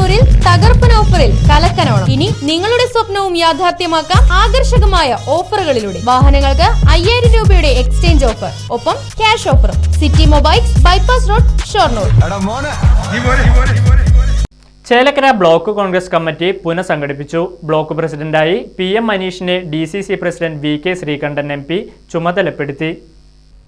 ഷൊർണൂരിൽ തകർപ്പൻ ഓഫറിൽ കലക്കനോണം. ഇനി നിങ്ങളുടെ സ്വപ്നവും യാഥാർത്ഥ്യമാക്കാം ആകർഷകമായ ഓഫറുകളിലൂടെ. വാഹനങ്ങൾക്ക് അയ്യായിരം രൂപയുടെ എക്സ്ചേഞ്ച് ഓഫർ. ഒപ്പം ക്യാഷ് ഓഫറും. City mobiles bypass road Shoranur. Chelakkara block Congress committee പുനഃസംഘടിപ്പിച്ചു. Block പ്രസിഡന്റായി P M മനീഷിനെ D C C president V K Sreekandan M P ചുമതലപ്പെടുത്തി.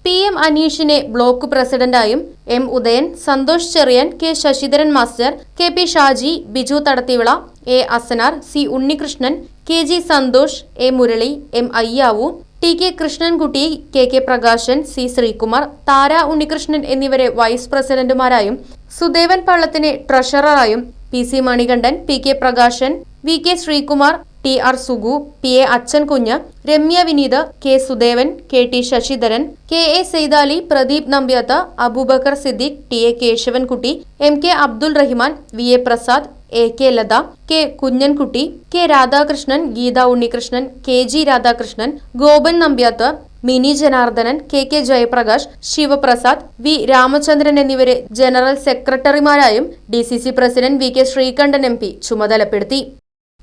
പി എം അനീഷിനെ block പ്രസിഡന്റായും M Udayan Santhosh Cherian K Sasidharan master K P Shaji Biju Thadathivila A Asanar C Unnikrishnan K G Santhosh A Murali M Ayyavu T K Krishnankutty K K Prakashan C Sreekumar Thara Unnikrishnan എന്നിവരെ vice പ്രസിഡന്റുമാരായും സുദേവൻ പള്ളത്തിനെ ട്രഷററായും P C Manikandan P K Prakashan V K Sreekumar T R Sugu P A Achankunju Ramya Vineeth K Sudevan K T Sasidharan K A Saidali Pradeep Nambiath Aboobacker Siddique T A Kesavankutty M K Abdul Rahiman V A Prasad A K Latha K Kunjankutty K Radhakrishnan Geetha Unnikrishnan K G Radhakrishnan Gopan Nambiath Mini Janardhanan K K Jayaprakash Sivaprasad V Ramachandran എന്നിവരെ general സെക്രട്ടറിമാരായും D C C president V K Sreekandan M P ചുമതലപ്പെടുത്തി.